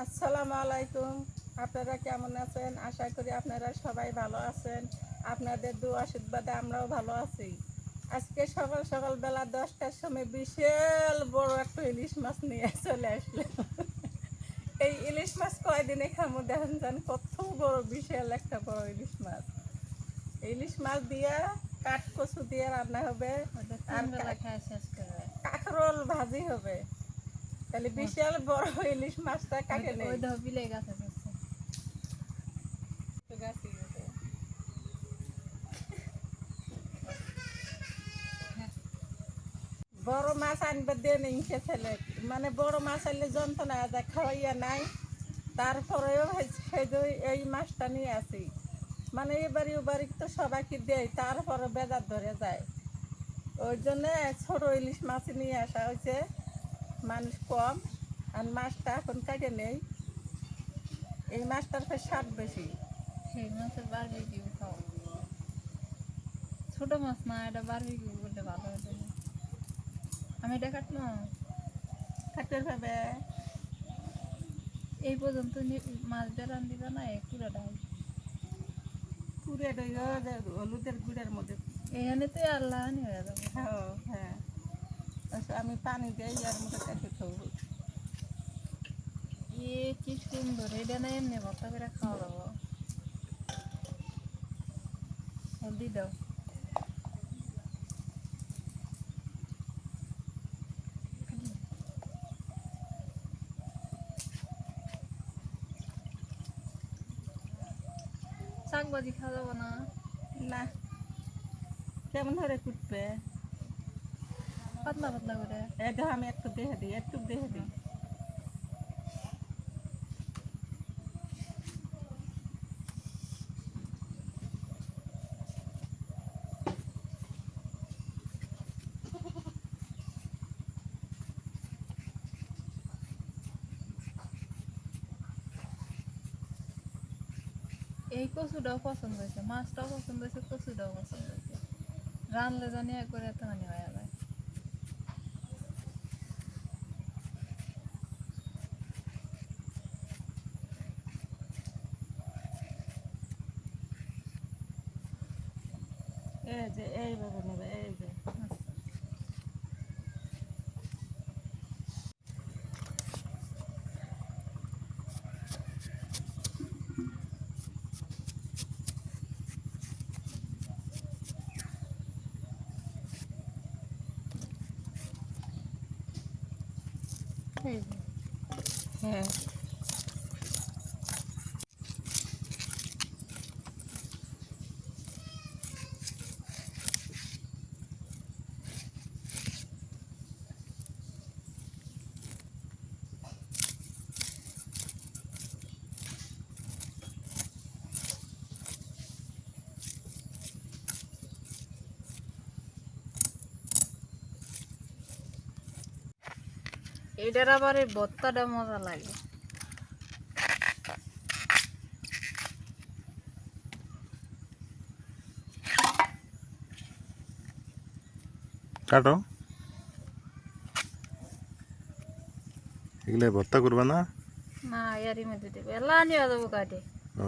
আসসালামু আলাইকুম। আপনারা কেমন আছেন? আশা করি আপনারা সবাই ভালো আছেন। আপনাদের দু আশীর্বাদে আমরাও ভালো আছি। আজকে সকাল সকাল বেলা দশটার সময় বিশাল বড় একটা ইলিশ মাছ নিয়ে চলে আসলো এই ইলিশ মাছ কয়দিনে খামো দেখেন যান কত বড় বিশাল একটা বড় ইলিশ মাছ। ইলিশ মাছ দিয়া কাঠ কচু দিয়ে রান্না হবে। আর কাঁকরোল ভাজি হবে। তাহলে বিশাল বড় ইলিশ মাছটা কাকে নেই গাছি আছে। বড় মাছ আনবে দেন ইনকে ছেলে। মানে বড় মাছ আনলে যন্ত্রণা যায় খাওয়াইয়া নাই। তারপরেও এই- এই মাছটা নিয়ে আসি। মানে এবারে ওবারে তো সবাইকে দেয় তারপরে বেজার ধরে যায়। ওই জন্য ছোট ইলিশ মাছ নিয়ে আসা হয়েছে। মানুষ কম আর মাছটা এখন কাটে নেই। এই মাছটার ফের স্বাদ বেশি। ছোট মাছ না এটা বারবিকিউ করলে ভালো হতো আমি এটা কাটলো কাটতে হবে। এই পর্যন্ত মাছ বেড়ান রান্ধিবে না এই পুরোটা পুরে হলুদের গুড়ের মধ্যে। এখানে তো আল্লাহ হয়ে যাবে। হ্যাঁ হ্যাঁ। আমি পানি দিই আর মধ্যে কাটে খাব। এ কি সুন্দর এটা না এমনি ভর্তা করে খাওয়া যাব হলদি দাও। শাক ভাজি খাওয়া যাব না? না। কেমন ধরে কুটবে? পাতলা পাতলা করে? এটা আমি একটু দেখে দিই একটু দেখে দিই। এই কচুটাও পছন্দ হয়েছে মাছটাও পছন্দ হয়েছে কচুটাও পছন্দ হয়েছে। রানলে জানি একবারে এতখানি হয়ে যায় এই যে এইভাবে নেবে এই যে এই যে এটার আবার এই ভর্তাটা মজা লাগে। কাটো। এগুলো ভর্তা করবে না? না ইয়ারি মধ্যে দেবে। এলা নিয়ে যাব কাটে। ও।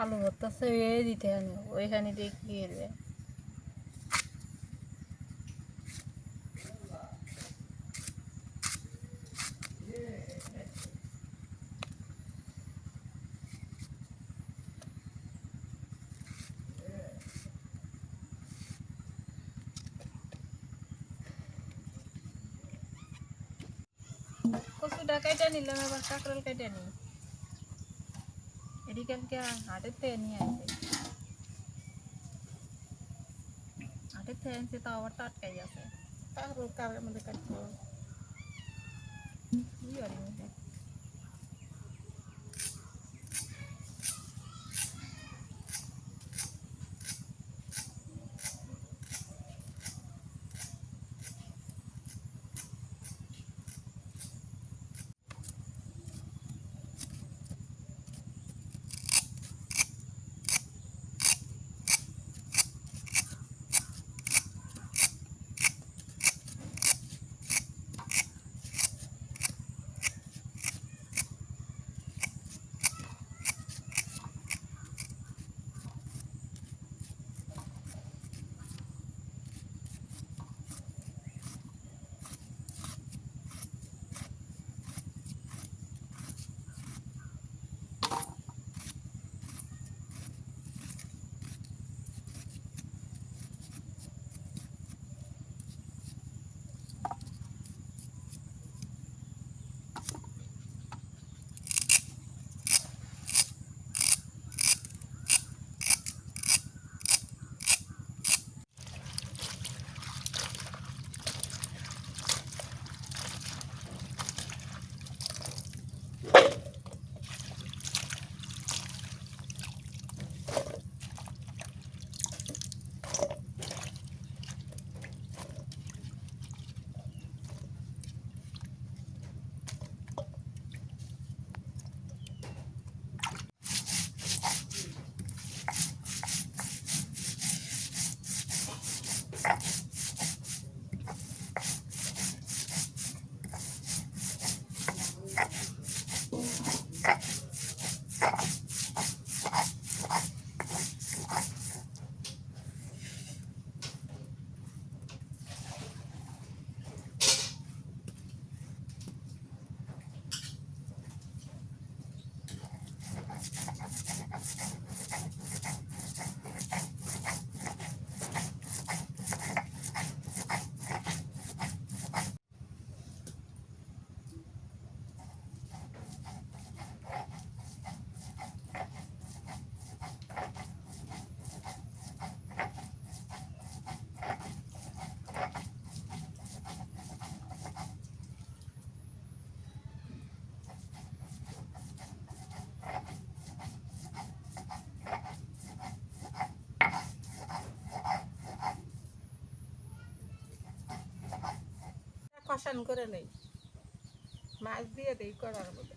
আলু ভর্তা সে দিতে আনি। ওইখানে দিয়ে কি করবে কচুটা কেটে নিলাম এবার কাঁকড়াল কেটে নিই এটি কালকে হাটের থেকে নিয়ে আসে হাটের থেকে আনছে তাও আবার টাটকাই আছে তারপর কষান করে নেই। মাছ দিয়ে দেই করার মধ্যে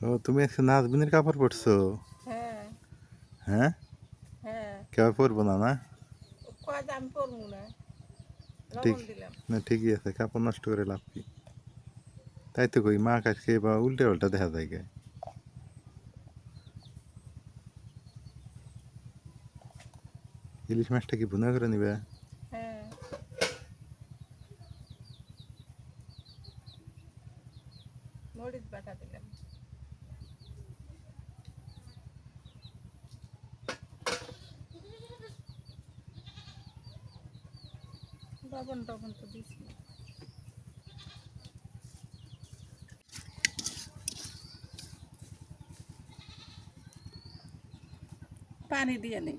ও তুমি আজকে নাজবিনের কাপড় পরছো? হ্যাঁ। হ্যাঁ? হ্যাঁ। কেউ পরবো না না? কয় দাম পড়ব না। ঠিক। না ঠিকই আছে কাপড় নষ্ট করে লাভ কি? তাই তো কই মা কাছে বা উল্টে উল্টা দেখা যায় ইলিশ মাছটা কি ভুনা করে নিবে? হ্যাঁ। মরিচ বাটা দিলাম। তো দিছি। পানি দিয়ে নেই।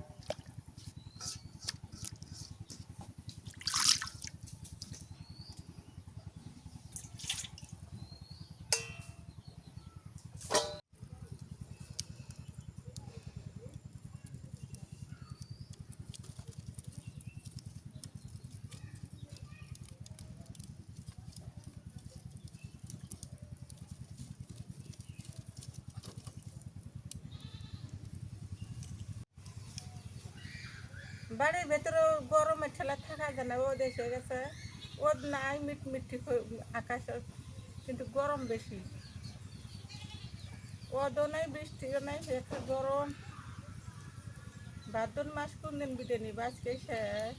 বাড়ির ভেতরে গরমে ঠেলা থাকা যায় না ও দেশে গেছে। ওদ নাই, মিট মিটি আকাশ, কিন্তু গরম বেশি। ওদও নাই, বৃষ্টিও নাই একটা গরম। ভাদ্র মাস কোন দিন বিটে নিব? আজকে শেষ।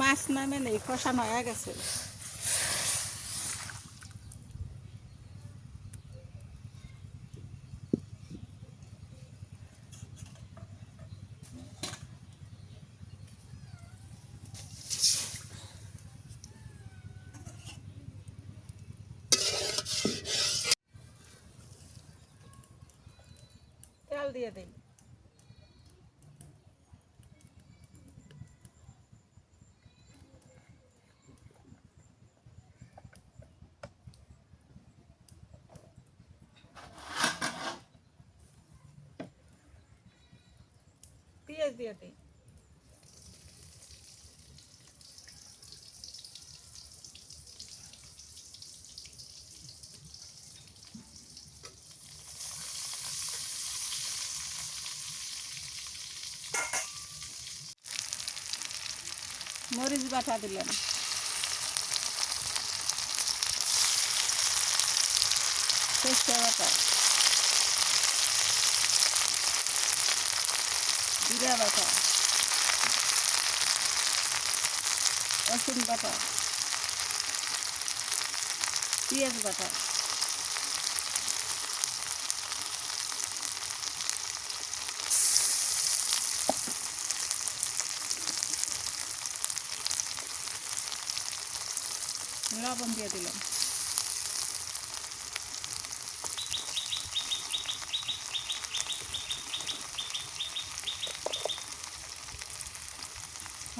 মাছ নামে নেই কষানো হয়ে গেছে তেল দিয়ে দিই পেঁয়াজ দিয়ে দিই। মরিচ বাটা দিলাম। তেজটা জিরা বাটা রসুন বাটা পেঁয়াজ বাটা লবণ দিয়ে দিলাম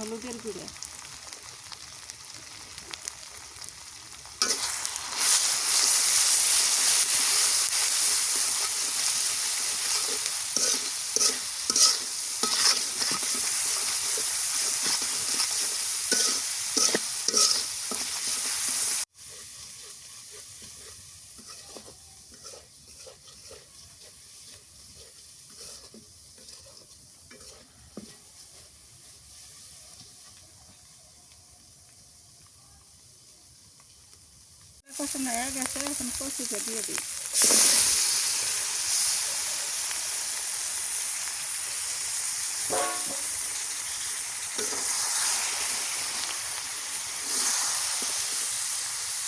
হলুদের গুঁড়া। কষানো হয়ে গেছে এখন কচুকে দিয়ে দিই।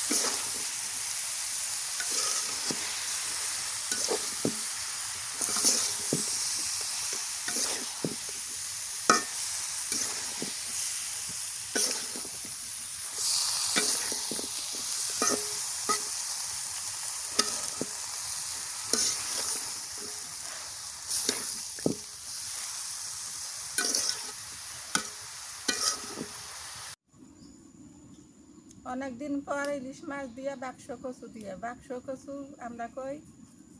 অনেক দিন পর ইলিশ মাছ দিয়ে বাক্স কচু দিয়ে। বাক্স কচু আমরা কই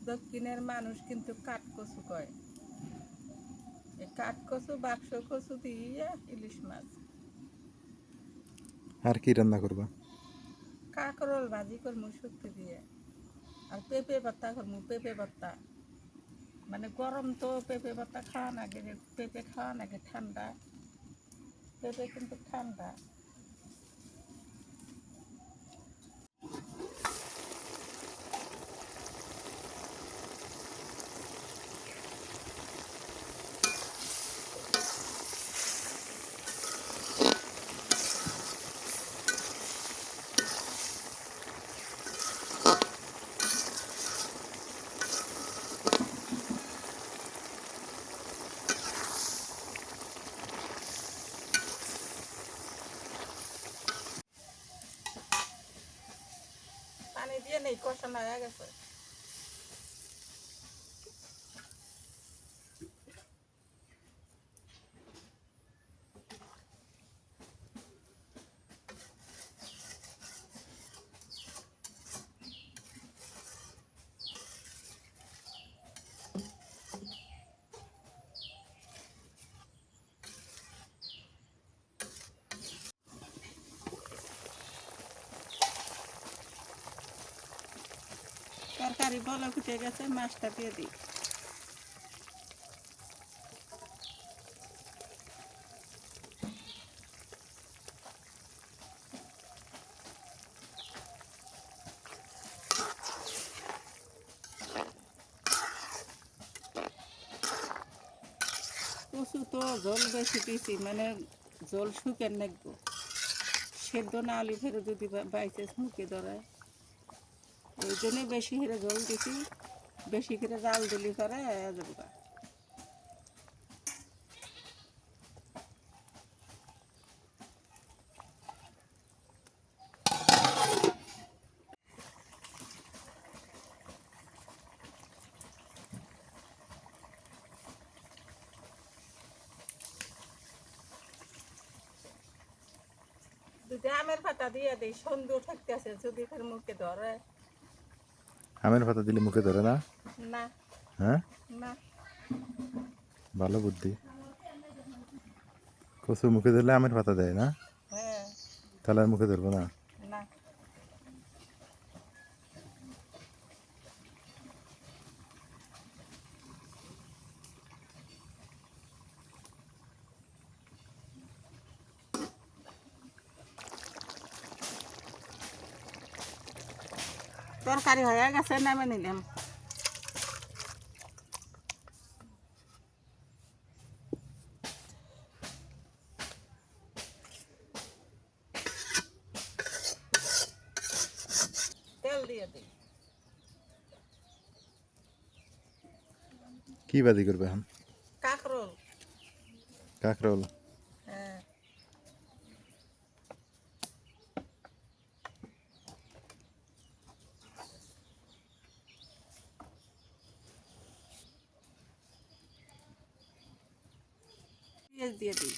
দক্ষিণের মানুষ কিন্তু কাঠকচু কয়। এই কাঠকচু বাক্স কচু দিয়ে ইলিশ মাছ। আর কি রান্না করবা? কাঁকরোল ভাজি করমু শুক্তি দিয়ে। আর পেঁপে পাতা করমু পেঁপে পাতা মানে গরম তো পেঁপে পাতা খাওয়া নাগে পেঁপে খাওয়া নাগে ঠান্ডা। পেঁপে কিন্তু ঠান্ডা পানি দিয়ে নেই কষানো হয়ে গেছে বলা ফুটে গেছে, মাছটা দিয়ে দিই। কচু তো জল বেশি দিছি মানে জল শুকেন নাকবো সেদ্ধ না আলি ফেরে যদি বাইচে মুখে ধরায়। ওই জন্যই বেশি করে জল দিছি। বেশি করে জাল দিলি করে দুটো আমের পাতা দিয়ে দিই সুন্দর থাকতে আছে যদি ফের মুখে ধরে। আমের পাতা দিলে মুখে ধরে না? হ্যাঁ? ভালো বুদ্ধি। কচু মুখে ধরলে আমের পাতা দেয় না? হ্যাঁ। তাহলে আর মুখে ধরবো না না তরকারি হয়ে গেছে নামে নিলাম তেল দিয়ে দিই কি বাজি করবে এখন কাঁকরোল কাঁকরোল হ্যাঁ পেঁয়াজ দিয়ে দিই।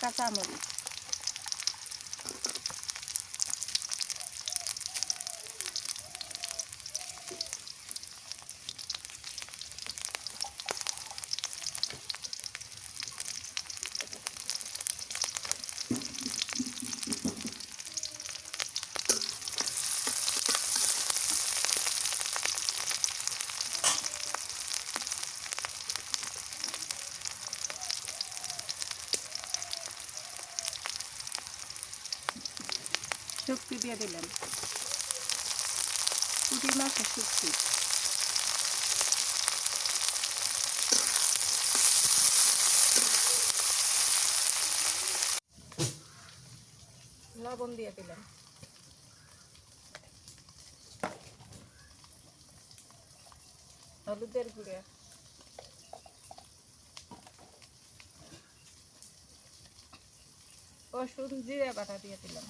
কাঁচামরিচ। শুক্তি দিয়ে দিলেন। পুঁটি মাছের শুক্তি। লবণ দিয়ে দিলেন। হলুদের গুঁড়া। রসুন জিরে বাটা দিয়ে দিলাম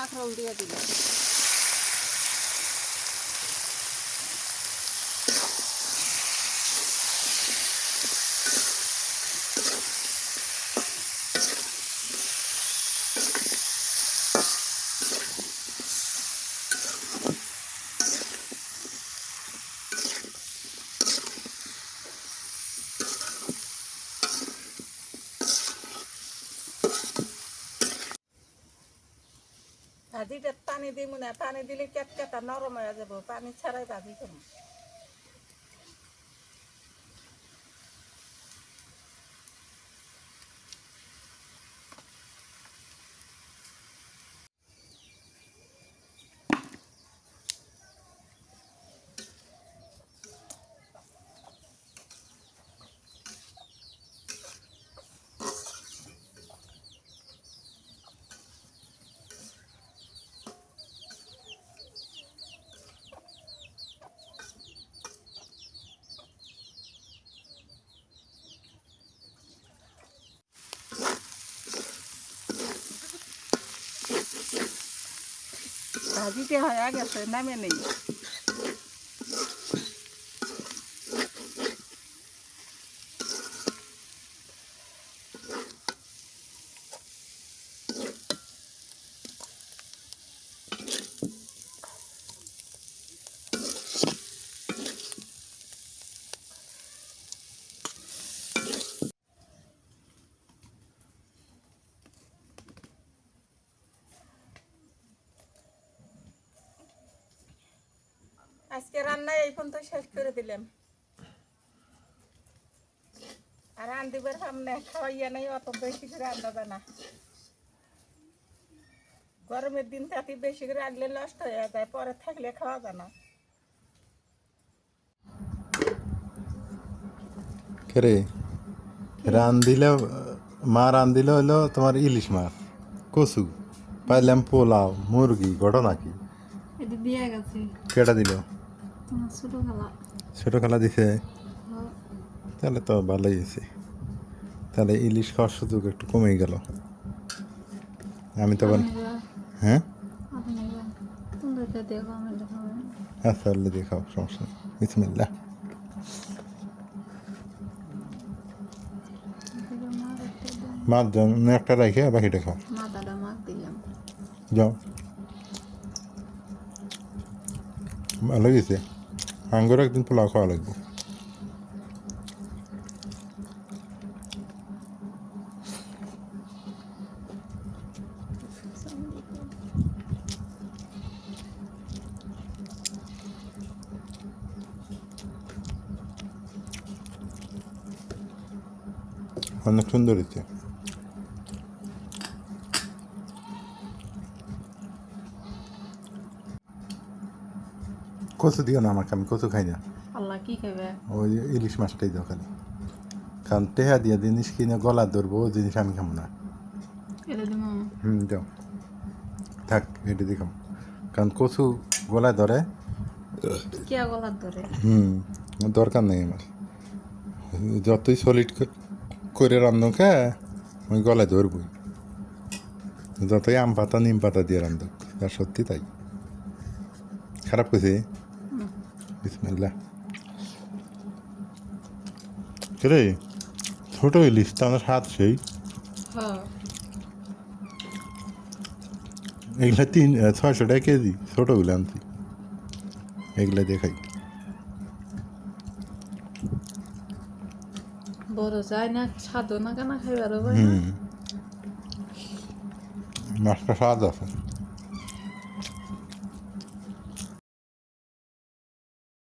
কাঁকরোল দিয়ে দিলাম। ভাজিটা পানি দিব না পানি দিলে কেটকেটা নরম হয়ে যাব পানি ছাড়াই ভাজি করব ভাজিতে হয়ে গেছে নামে নেই আজকে রান্না এই পর্যন্ত শেষ করে দিলাম। আর রান্দিবার সামনে খাওয়াইয়া নেই অত বেশি করে রান্না না। গরমের দিন তাতে বেশি করে রাখলে নষ্ট হয়ে যায় পরে থাকলে খাওয়া যায় না। কেরে? রান মা রান দিলে হলো তোমার ইলিশ মাছ কচু পাইলাম পোলাও মুরগি ঘটনা কি? কেটা দিল? ছোটো খেলা দিছে তাহলে তো ভালোই আছে। তাহলে ইলিশ খাওয়ার সুযোগ একটু কমে গেল। আমি তো হ্যাঁ? আচ্ছা আল্লাহ দিয়ে খাও সমস্যা নেই। বিসমিল্লাহ। মাছ একটা রেখে বাকিটা খাও। যাও। ভালো গেছে আঙ্গুর একদিন পোলাও খাওয়া লাগবে। অনেক সুন্দর হয়েছে। কচু দিও না আমাকে আমি কচু খাই না। আল্লাহ কি খাবে ওই ইলিশ মাছটাই দাও খালি। কারণ টেহা দিয়া জিনিস কিনে গলা ধরবো ওই জিনিস আমি খাব না। হুম দাও। থাক এটা দিয়ে খাব কারণ কচু গলায় ধরে। ধরে? হুম দরকার নেই আমার। যতই সলিড করে রান্ধুকে আমি গলায় ধরবই। যতই আম পাতা নিম পাতা দিয়ে রান্ধুক আর সত্যি তাই। খারাপ কইছে? বিসমিল্লাহ। রে ছোট ইলিশ তো আমার হাত সেই। হ্যাঁ। এগুলা তিন ছয়শো টাকা কেজি ছোটোগুলো আনছি। এগুলা দেখাই বড় যায় না সাধু না কেনা খাইবার হুম। মাছটা স্বাদ আছে।